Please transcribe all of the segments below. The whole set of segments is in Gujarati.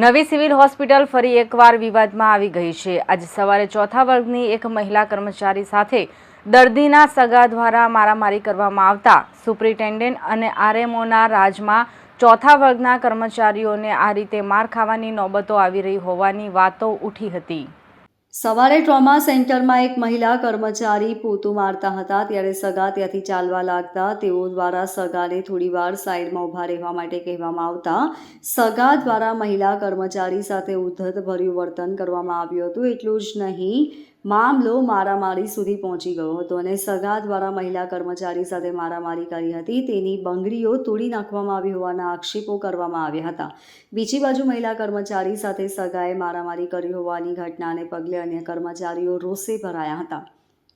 નવી સિવિલ હોસ્પિટલ ફરી એકવાર વિવાદમાં આવી ગઈ છે. આજે સવારે ચોથા વર્ગની એક મહિલા કર્મચારી સાથે દર્દીના સગા દ્વારા મારામારી કરવામાં આવતા સુપ્રિન્ટેન્ડન્ટ અને આરએમઓના રાજમાં ચોથા વર્ગના કર્મચારીઓને આ રીતે માર ખાવાની નોબતો આવી રહી હોવાની વાતો ઉઠી હતી. સવારે ટ્રોમા સેન્ટરમાં એક મહિલા કર્મચારી પોતું મારતા હતા, ત્યારે સગા ત્યાંથી ચાલવા લાગતા. તેઓ દ્વારા સગાને થોડીવાર સાઈડમાં ઊભા રહેવા માટે કહેવામાં આવતા. સગા દ્વારા મહિલા કર્મચારી સાથે ઉદ્ધતભર્યું વર્તન કરવામાં આવ્યું હતું, એટલું જ નહીં. મામલો મારામારી સુધી પહોંચી ગયો હતો અને સગા દ્વારા મહિલા કર્મચારી સાથે મારામારી કરી હતી. તેની બંગડીઓ તોડી નાખવામાં આવી હોવાના આક્ષેપો કરવામાં આવ્યા હતા. બીજી બાજુ મહિલા કર્મચારી સાથે સગાએ મારામારી કરી હોવાની ઘટનાને પગલે અન્ય કર્મચારીઓ રોષે ભરાયા હતા.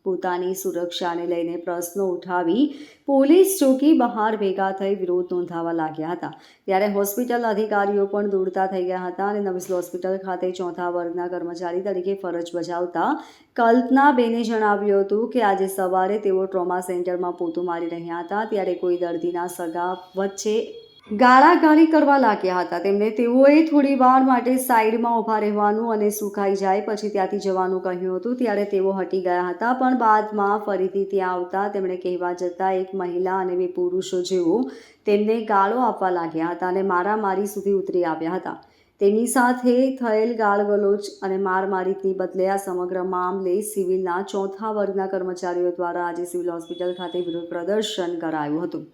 પોતાની સુરક્ષાને લઈને પ્રશ્નો ઉઠાવી પોલીસ ચોકી બહાર ભેગા થઈ વિરોધ નોંધાવવા લાગ્યા હતા. ત્યારે હોસ્પિટલ અધિકારીઓ પણ દોડતા થઈ ગયા હતા અને નવી હોસ્પિટલ ખાતે ચોથા વર્ગના કર્મચારી તરીકે ફરજ બજાવતા કલ્પનાબેને જણાવ્યું હતું કે આજે સવારે તેઓ ટ્રોમા સેન્ટરમાં પોતું મારી રહ્યા હતા. ત્યારે કોઈ દર્દીના સગા વચ્ચે ગાળાગાળી કરવા લાગ્યા હતા. તેમને તેઓએ થોડી વાર માટે સાઈડમાં ઊભા રહેવાનું અને સુકાઈ જાય પછી ત્યાંથી જવાનું કહ્યું હતું. ત્યારે તેઓ હટી ગયા હતા, પણ બાદમાં ફરીથી ત્યાં આવતા તેમણે કહેવા જતાં એક મહિલા અને બે પુરુષો જેવો તેમને ગાળો આપવા લાગ્યા હતા અને મારામારી સુધી ઉતરી આવ્યા હતા. તેની સાથે થયેલ ગાળગલોચ અને મારમારીની બદલે આ સમગ્ર મામલે સિવિલના ચોથા વર્ગના કર્મચારીઓ દ્વારા આજે સિવિલ હોસ્પિટલ ખાતે વિરોધ પ્રદર્શન કરાયું હતું.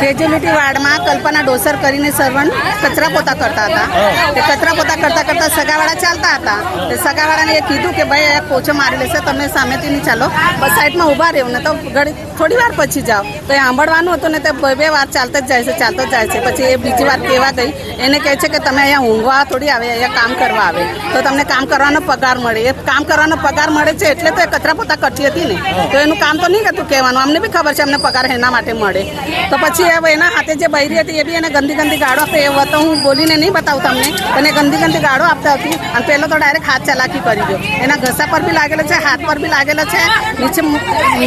કેજ્યુલિટી વાર્ડમાં કલ્પના ડોસર કરીને સર્વન કચરા પોતા કરતા હતા. તે કચરા પોતા કરતા કરતા સગાવાળા ચાલતા હતા. તે સગાવાળાને એ કીધું કે ભાઈ અહીંયા પોછો મારી લેશે તમે સામેથી નહીં ચાલો. બસ સાઈડમાં ઊભા રહેવું ને તો ઘડી થોડી વાર પછી જાઓ. તો એ સાંભળવાનું હતું ને તે બે બે વાર ચાલતા જ જાય છે ચાલતો જ જાય છે. પછી એ બીજી વાર કહેવા ગઈ એને કહે છે કે તમે અહીંયા ઊંઘવા થોડી આવે અહીંયા કામ કરવા આવે. તો તમને કામ કરવાનો પગાર મળે. એ કામ કરવાનો પગાર મળે છે એટલે તો એ કચરા પોતા કરતી હતી ને. તો એનું કામ તો નહીં હતું કહેવાનું. અમને બી ખબર છે, અમને પગાર એના માટે મળે. તો પછી એ એના હાથે જે બૈરી હતી, એ બી એને ગંદી ગંદી ગાળો આપે. એ તો હું બોલીને નહીં બતાવું તમને પણ એ ગંદી ગંદી ગાળો આપતા હતી. અને પહેલો તો ડાયરેક્ટ હાથ ચલાકી કરી દો એના ઘસા પર બી લાગેલો છે, હાથ પર બી લાગેલો છે, નીચે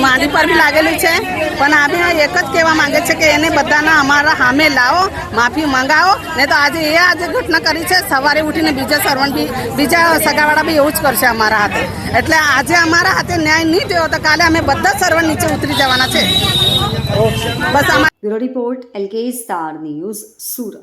માડી પર બી લાગેલી છે. પણ આ બી એક જ કહેવા માંગે છે કે એને બધાના અમારા સામે લાવો, માફી મંગાવો. ને તો આજે એ આજે ઘટના કરી છે, સવારે ઉઠીને બીજા સર્વન્ટ બી, બીજા સગાવાળા બી એવું જ કરશે અમારા હાથે. એટલે આજે અમારા હાથે ન્યાય નહીં થયો તો કાલે અમે બધા સર્વર નીચે ઉતરી જવાના છે. બસ અમારા report, L K star news, Surat.